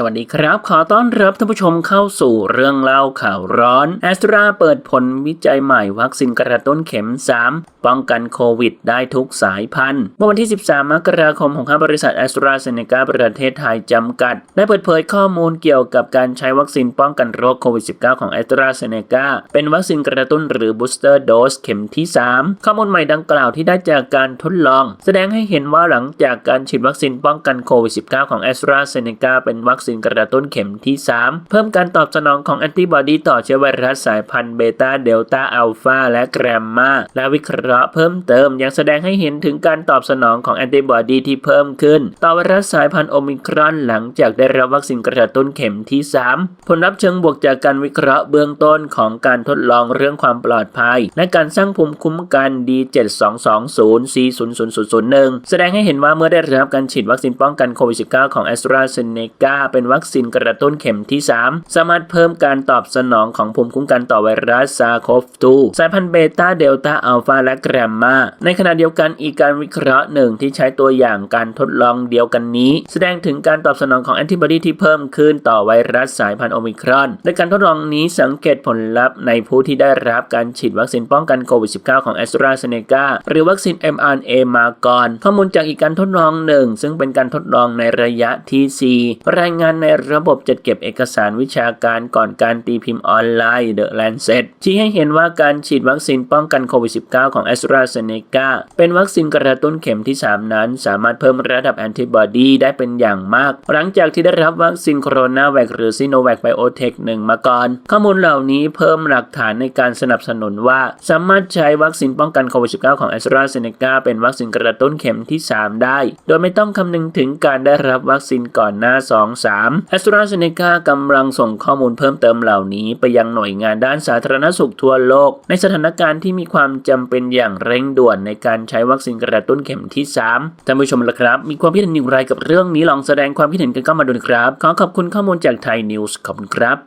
สวัสดีครับ ขอต้อนรับท่านผู้ชมเข้าสู่เรื่องเล่าข่าวร้อนแอสตราเปิดผลวิจัยใหม่วัคซีนกระตุ้นเข็ม 3 ป้องกันโควิดได้ทุกสายพันธุ์ เมื่อวันที่ 13 มกราคมของบริษัทแอสตราเซเนกาประเทศไทยจำกัด ได้เปิดเผยข้อมูลเกี่ยวกับการใช้วัคซีนป้องกันโรคโควิด -19 ของแอสตราเซเนกาเป็นวัคซีนกระตุ้นหรือ booster dose เข็มที่ 3 ข้อมูลใหม่ดังกล่าวที่ได้จากการทดลอง แสดงให้เห็นว่าหลังจากการฉีดวัคซีนป้องกันโควิด -19 ของแอสตราเซเนกาเป็นวัคซีนซีนกระตุ้นเข็มที่ 3 เพิ่มการตอบสนองของแอนติบอดีต่อเชื้อไวรัสสายพันธุ์เบต้าเดลต้าอัลฟาและแกรมมาและวิเคราะห์เพิ่มเติมยังแสดงให้เห็นถึงการตอบสนองของแอนติบอดีที่เพิ่มขึ้น ต่อไวรัสสายพันธุ์โอมิครอนหลังจากได้รับวัคซีนกระตุ้นเข็มที่ 3 ผลลัพธ์เชิงบวกจากการวิเคราะห์เบื้องต้นของการทดลองเรื่องความปลอดภัย และการสร้างภูมิคุ้มกัน D7220 C00001 แสดงให้เห็นว่าเมื่อได้รับการฉีดวัคซีนป้องกันโควิด -19 ของแอสตราเซเนกาเป็นวัคซีนกระตุ้นเข็มที่ 3 สามารถเพิ่มการตอบสนองของภูมิคุ้มกันต่อไวรัสซาโคฟ2สายพันธุ์เบต้าเดลต้าอัลฟาและแกรมมาในขณะเดียวกันอีกการวิเคราะห์หนึ่งที่ใช้ตัวอย่างการทดลองเดียวกันนี้ แสดงถึงการตอบสนองของแอนติบอดีที่เพิ่มขึ้นต่อไวรัสสายพันธุ์โอมิครอนในการทดลองนี้สังเกตผลลัพธ์ในผู้ที่ได้รับการฉีดวัคซีนป้องกันโควิด -19 ของแอสตราเซเนกาหรือวัคซีน mRNA มาก่อน ข้อมูลจากอีกการทดลองหนึ่งซึ่งเป็นการทดลองในระยะที่ 4 รายงานในระบบจัดเก็บเอกสารวิชาการก่อนการตีพิมพ์ออนไลน์เดอะแลนเซ t ชี้ให้เห็นว่าการฉีดวัคซีนป้องกันโควิด -19 ของแอสตราเซเนกาเป็นวัคซีนกระตุ้นเข็มที่ 3 นั้น สามารถเพิ่มระดับแอนติบอดีได้เป็นอย่างมาก หลังจากที่ได้รับวัคซีนโคโรนาแวคหรือซีโนแวคไบโอเทคหนึ่งมาก่อน ข้อมูลเหล่านี้เพิ่มหลักฐานในการสนับสนุนว่าสามารถใช้วัคซีนป้องกันโควิด -19 ของแอสตราเซเนกาเป็นวัคซีนกระตุ้นเข็มที่ 3 ได้ โดยไม่ต้องคำนึงถึงการได้รับวัคซีนก่อนหน้า 2 3สตราเซเนกากำลังส่งข้อมูลเพิ่มเติมเหล่านี้ ไปยังหน่วยงานด้านสาธารณสุขทั่วโลก ในสถานการณ์ที่มีความจำเป็นอย่างเร่งด่วนในการใช้วัคซีนกระตุ้นเข็มที่3ท่านผู้ชมละครับ มีความคิดเห็นอย่างไรกับเรื่องนี้ลองแสดงความคิดเห็นกันเข้ามาดูนะครับ ขอขอบคุณข้อมูลจากไทยนิวส์ขอบคุณครับ